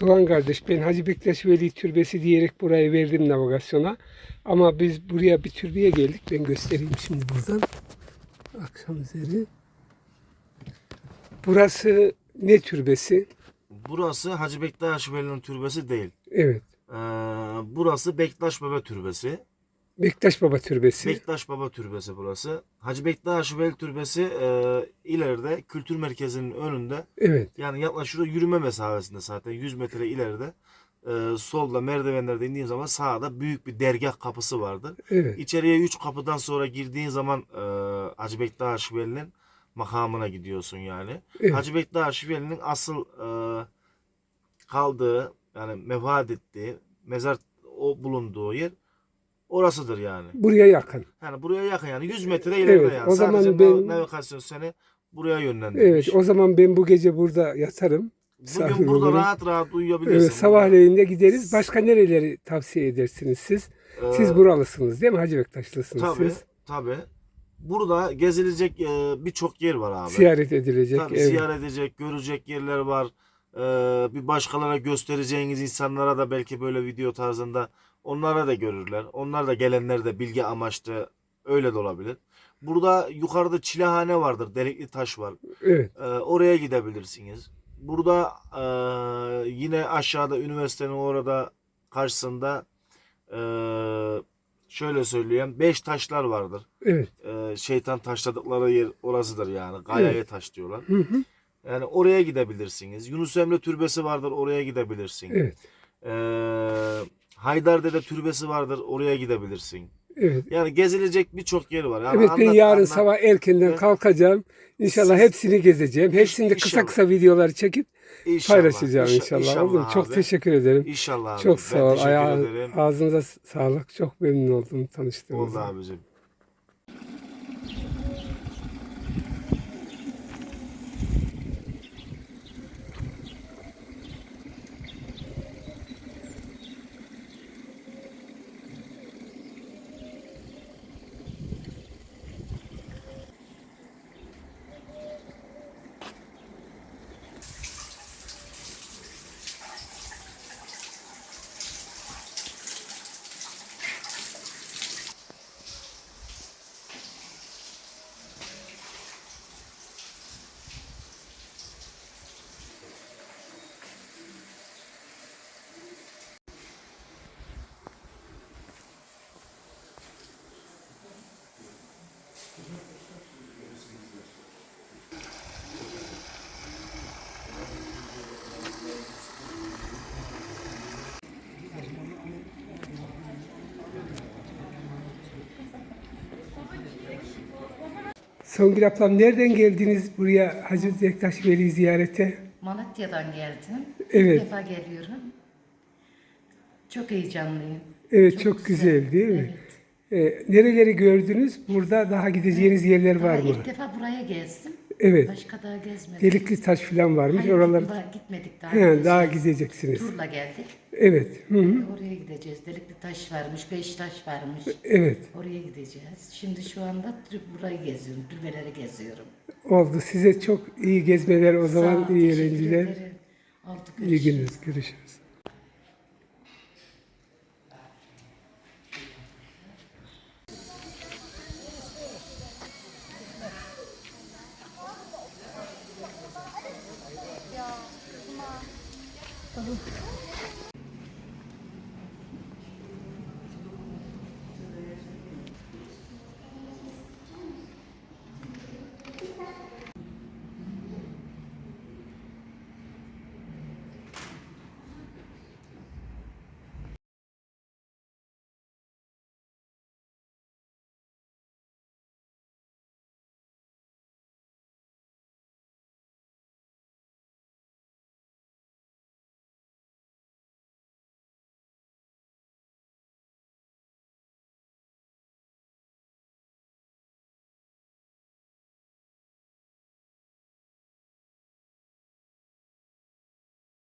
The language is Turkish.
Doğan kardeş ben Hacı Bektaş Veli Türbesi diyerek burayı verdim navigasyona. Ama biz buraya bir türbeye geldik. Ben göstereyim şimdi buradan. Akşam üzeri. Burası ne türbesi? Burası Hacı Bektaş Veli'nin türbesi değil. Evet. Ee, burası Bektaş Baba türbesi. Bektaş Baba Türbesi. Bektaş Baba türbesi burası. Hacı Bektaş Veli türbesi e, ileride kültür merkezinin önünde. evet. Yani yaklaşık yürüme mesafesinde zaten 100 metre ileride. E, solda merdivenlerde indiğin zaman sağda büyük bir dergah kapısı vardır. Evet. İçeriye 3 kapıdan sonra girdiğin zaman e, Hacı Bektaş Veli'nin makamına gidiyorsun yani. Evet. Hacı Bektaş Veli'nin asıl e, kaldığı yani mevad ettiği mezar o bulunduğu yer orasıdır yani. Buraya yakın. Yani buraya yakın yani 100 metre ileride Evet, yani. o zaman Sadece ben- nav- navigasyon seni buraya yönlendirmiş. Evet. O zaman ben bu gece burada yatarım. Bugün burada olurum. rahat rahat uyuyabilirsin. Evet, sabahleyin de gideriz. Başka nereleri tavsiye edersiniz siz? Ee, Siz buralısınız değil mi? Hacı Bektaşlısınız Tabii siz. tabii. Burada gezilecek e, birçok yer var abi. Ziyaret edilecek. Tabii evet. ziyaret edecek, görecek yerler var. Ee, bir başkalarına göstereceğiniz insanlara da belki böyle video tarzında onlara da görürler. Onlar da gelenler de bilgi amaçlı öyle de olabilir. Burada yukarıda çilehane vardır. Delikli taş var. Evet. Ee, oraya gidebilirsiniz. Burada e, yine aşağıda üniversitenin orada karşısında e, şöyle söyleyeyim. Beş taşlar vardır. Evet. E, şeytan taşladıkları yer orasıdır yani. Gayaya taş diyorlar. Hı hı. Yani oraya gidebilirsiniz. Yunus Emre türbesi vardır. Oraya gidebilirsin. Evet. E, Haydarde'de türbesi vardır. Oraya gidebilirsin. Evet. Yani gezilecek birçok yer var. Yani Evet ben anlat- yarın anlat- sabah erkenden Evet. kalkacağım. İnşallah hepsini gezeceğim. Hepsini de kısa İnşallah. kısa videolar çekip İnşallah, paylaşacağım inşa- inşallah. Olur mu? Çok abi. teşekkür ederim. İnşallah abi. Çok Ben sağ ol. teşekkür Ayağı, ederim. ağzınıza sağlık. Çok memnun oldum Oldu tanıştığımıza. abicim. Songül ablam nereden geldiniz buraya Hacı Bektaş Veli ziyarete? Malatya'dan geldim. Evet. İlk defa geliyorum. Çok heyecanlıyım. Evet çok, güzel, değil mi? Evet. Ee, nereleri gördünüz? Burada daha gideceğiniz yerler Daha var mı? ilk defa buraya gezdim. Evet. Başka daha gezmedim. Delikli taş falan varmış. Hayır, Oralar daha gitmedik daha. He, daha gideceksiniz. Turla geldik. Evet. Hı hı. Oraya gideceğiz. Delikli taş varmış, beş taş varmış. Evet. Oraya gideceğiz. Şimdi şu anda burayı geziyorum, türbeleri geziyorum. Oldu. Size çok iyi gezmeler o zaman, iyi eğlenceler. İyi günler, görüşürüz.